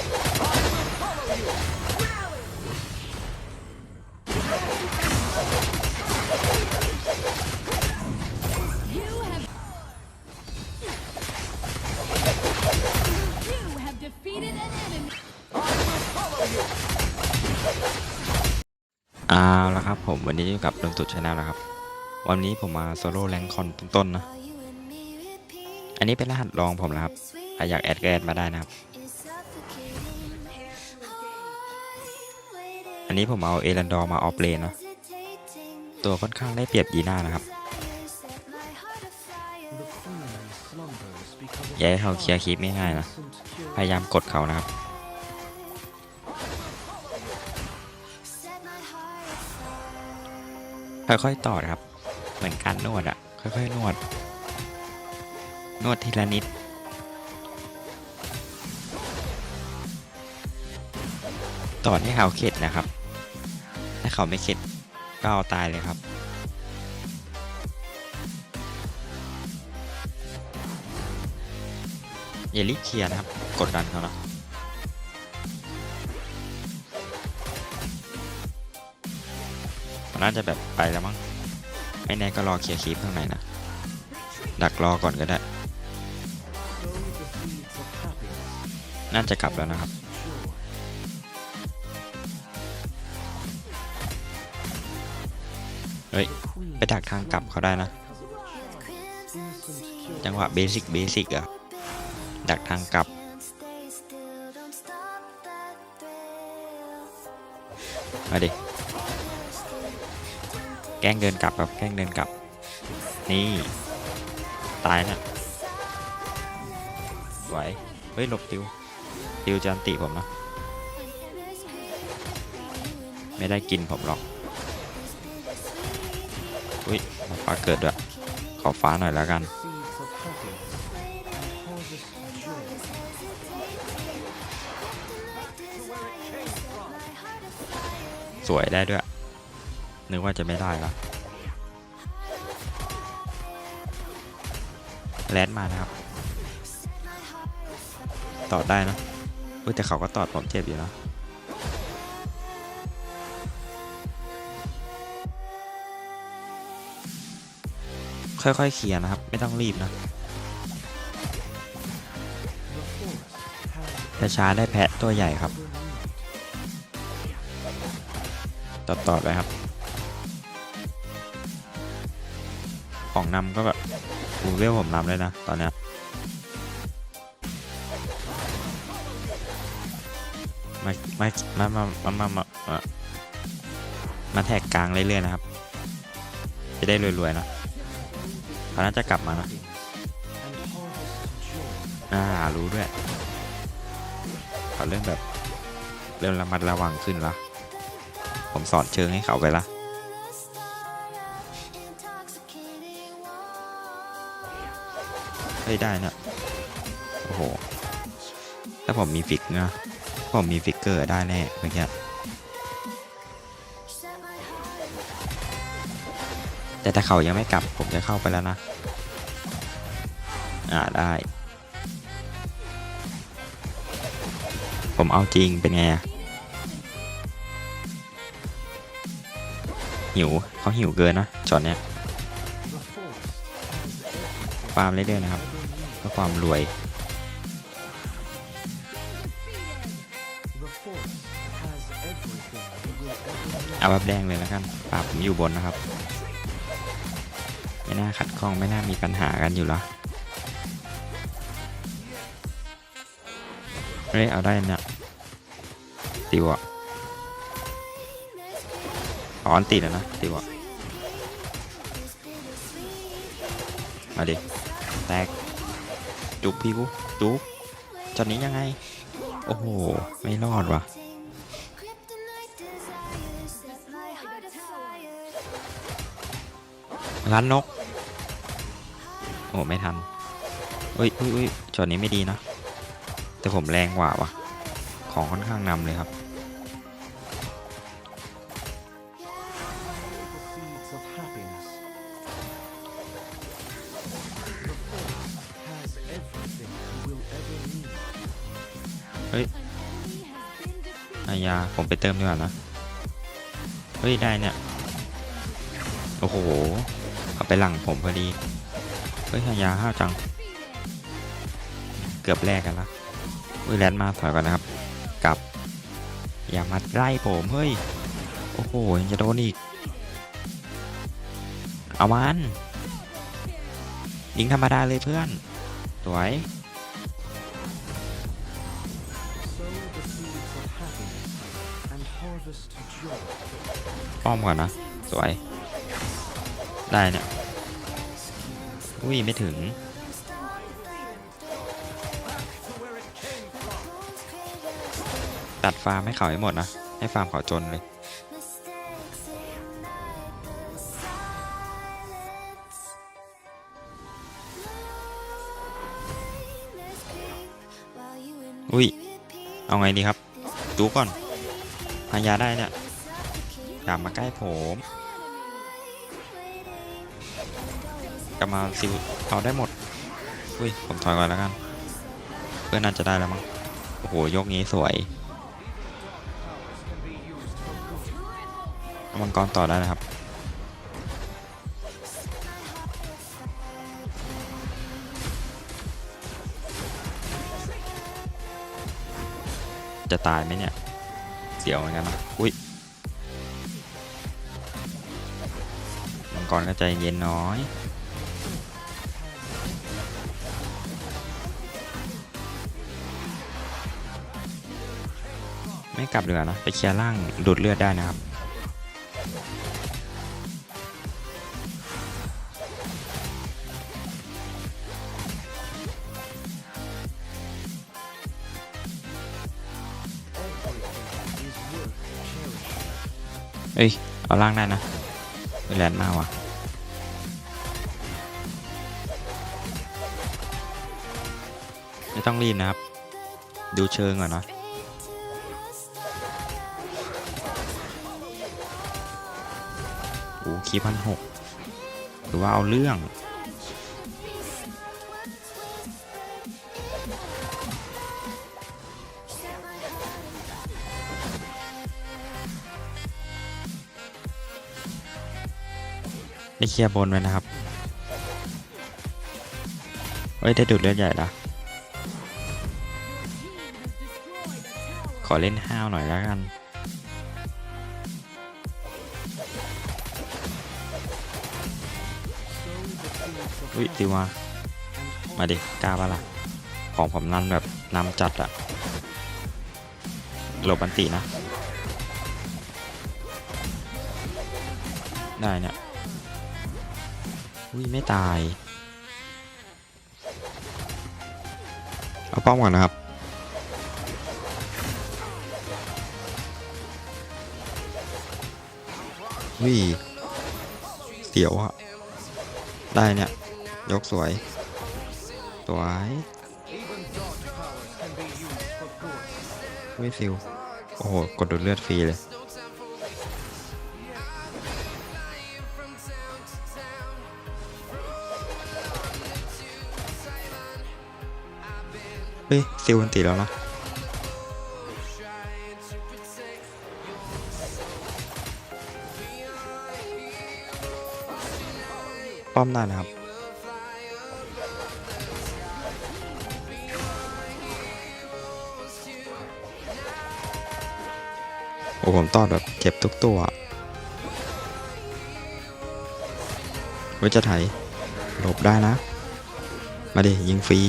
เอาละครับผมวันนี้อยู่กับเรื่องตุดชาแนลนะครับ วันนี้ผมมาโซโล่แรงคอนต้นๆนะ อันนี้เป็นรหัสรองผมนะครับใครอยากแอดก็แอดมาได้นะครับ อันนี้ผมเอาเอรันดอร์มาออฟเลนนะตัวค่อนข้างได้เปรียบยีน่านะครับอย่าให้เขาเคลียร์คลิปง่ายๆนะ พยายามกดเขานะครับ ค่อยๆต่อครับ เหมือนการนวดอะค่อยๆนวด นวดทีละนิดต่อให้เขาเข็ดนะครับาเขาไม่เข็ดก็เอาตายเลยครับ อย่ารีบเคลียร์นะครับ กดดันเขานะมันน่าจะแบบไปแล้วมั้งไม่แน่ก็รอเคลียร์คลิปข้างในนะ ดักรอก่อนก็ได้ น่าจะกลับแล้วนะครับ เฮ้ย ไปดักทางกลับเขาได้นะ จังหวะเบสิกเบสิกอะดักทางกลับ มาดิ แกล้งเดินกลับครับแกล้งเดินกลับ นี่ ตายนะไหว เฮ้ยหลบติว ติวจันติผมนะ ไม่ได้กินผมหรอก อุ้ยฟ้าเกิดด้วยขอฟ้าหน่อยแล้วกันสวยได้ด้วย นึกว่าจะไม่ได้ล้วแลนด์มานะครับ ตอดได้นะแต่เขาก็ตอดผมเจ็บอยู่นะ ค่อยๆเคลียร์นะครับ ไม่ต้องรีบนะแต่ช้าได้แพะตัวใหญ่ครับ ต่อต่อไปครับ ของนำก็แบบอูเวลผมนำเลยนะ ตอนเนี้ยมามามามามามามามาแท็กกลางเรื่อยๆนะครับ จะได้รวยๆนะ เขาน่าจะกลับมานะอ่ารู้ด้วยเขาเริ่มแบบเริ่มระมัดระวังขึ้นละผมสอนเชิงให้เขาไปละเฮ้ยได้นะโอ้โหถ้าผมมีฟิกนะผมมีฟิกเกอร์ได้แน่เมื่อกี้แต่ถ้าเขายังไม่กลับผมจะเข้าไปแล้วนะ อ่าได้ ผมเอาจริงเป็นไงอะหิวเขาหิวเกินนะช็อตเนี้ยฟาร์มเรื่อยๆนะครับเพื่อความรวยเอาแบบแดงเลยแล้วกันป่าผมอยู่บนนะครับ ไม่น่าขัดข้องไม่น่ามีปัญหากันอยู่ละ เฮ้ยเอาได้เนี่ยติวอะอ๋ออันติดแล้วนะติวอะมาดิแตกจุกพี่กูจุกจอนนี้ยังไง โอ้โห ไม่รอดว่ะร้านนก โอ้ ไม่ทันอุ้ยอุ้ยอุ้ยจอดนี้ไม่ดีนะ แต่ผมแรงกว่าวะของค่อนข้างนำเลยครับ seeds of happiness. The forest has everything you will ever need. อายา ผมไปเติมดีกว่านะ เฮ้ย ได้เนี่ย โอ้โห เอาไปหลังผมพอดี เฮ้ยอายาห้าจัง เกือบแลกกันละ อุ้ยแลนด์มาถอยก่อนนะครับ กับ อย่ามาไล่ผมเฮ้ย โอ้โหยังจะโดนอีก เอามันยิงธรรมดาเลยเพื่อน สวยป้อมก่อนนะ สวย ได้เนี่ย อุ้ย ไม่ถึง ตัดฟาร์มให้เขาให้หมดนะ ให้ฟาร์มเขาจนเลย อุ้ย เอาไงดีครับ ดูก่อนพายาได้เนี่ยอย่ามาใกล้ผมกลับมาซิวเอาได้หมด อุ้ย ผมถอยก่อนแล้วกัน เพื่อนน่าจะได้แล้วมั้ง โอ้โห ยกนี้สวย มังกรต่อได้นะครับ จะตายไหมเนี่ย เสียวเหมือนกันนะอุ้ยมังกรก็ใจเย็นน้อยไม่กลับดีกว่านะ ไปเคลียร์ล่างดูดเลือดได้นะครับ เอ้ย เอาล่างได้นะไม่แลนมากว่ะไม่ต้องรีบนะครับ ดูเชิงก่อนเนาะโอ้คีพันหกหรือว่าเอาเรื่อง เคลียร์บนไว้นะครับเฮ้ยได้ดูดเลือดใหญ่ละขอเล่นห้าวหน่อยแล้วกัน อุ้ยติวมา มาดิกล้าปะล่ะ ของผมนั่นแบบนำจัดอะหลบอันตินะ ได้เนี่ย อุ้ยไม่ตาย เอาป้อมก่อนนะครับ วิ่เสียวอะได้เนี่ย ยกสวย สวย even dark powers can be used for good. วิซิลโอ้โห กดดูดเลือดฟรีเลย เฮ้ยซิลอันติแล้วนะป้อมได้นะครับโอ้ผมตอดแบบเก็บทุกตัวไว้จะไถหลบได้นะ มาดิยิงฟรี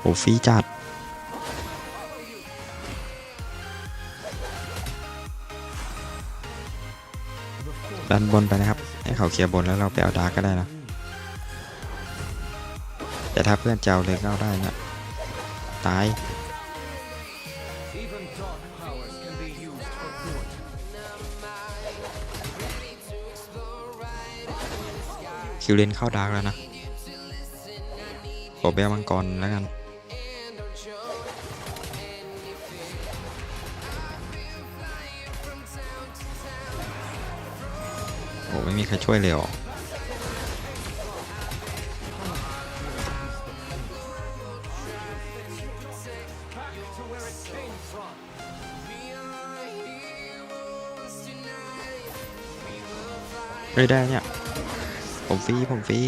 โอ้ฟรีจัด ดันบนไปนะครับ ให้เขาเคลียร์บนแล้วเราไปเอาดาร์กก็ได้นะ แต่ถ้าเพื่อนเจะเอาเลยก็เอาได้นะ ตายคิวเลนเข้าดาร์กแล้วนะผมไปเอามังกรแล้วกัน โอ้ไม่มีใครช่วยเลยหรอเฮ้ยได้เนี่ย ผมฟรีผมฟรี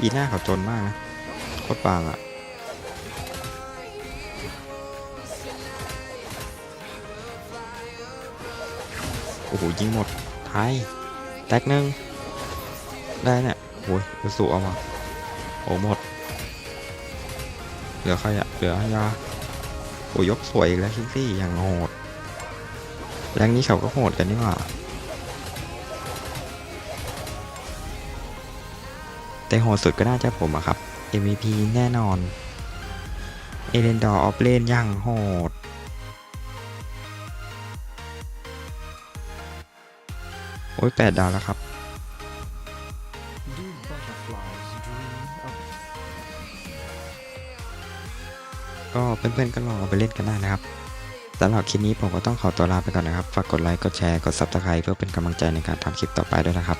อีหน้าเขาจนมากนะโคตรปางอะ่ะ โหยิงหมดไทยแตกหนึ่งได้เนี่ยโอ้ยยูสุเอามาโอ้หมด เหลือใครอะเหลือฮายาโอ้ยยกสวยอีกแล้วคิกซี่อย่างโหดแรงนี้เขาก็โหดกันนี่หว่าแต่โหดสุดก็น่าจะผมอะครับ MVP แน่นอน เอเลนดอร์ออฟเลนอย่างโหด โอ้ยแปดดาวแล้วครับ ก็เพื่อนๆก็ลองเอาไปเล่นกันได้นะครับสำหรับคลิปนี้ผมก็ต้องขอตัวลาไปก่อนนะครับ ฝากกดไลค์ กดแชร์ กด Subscribe เพื่อเป็นกำลังใจในการทำคลิปต่อไปด้วยนะครับ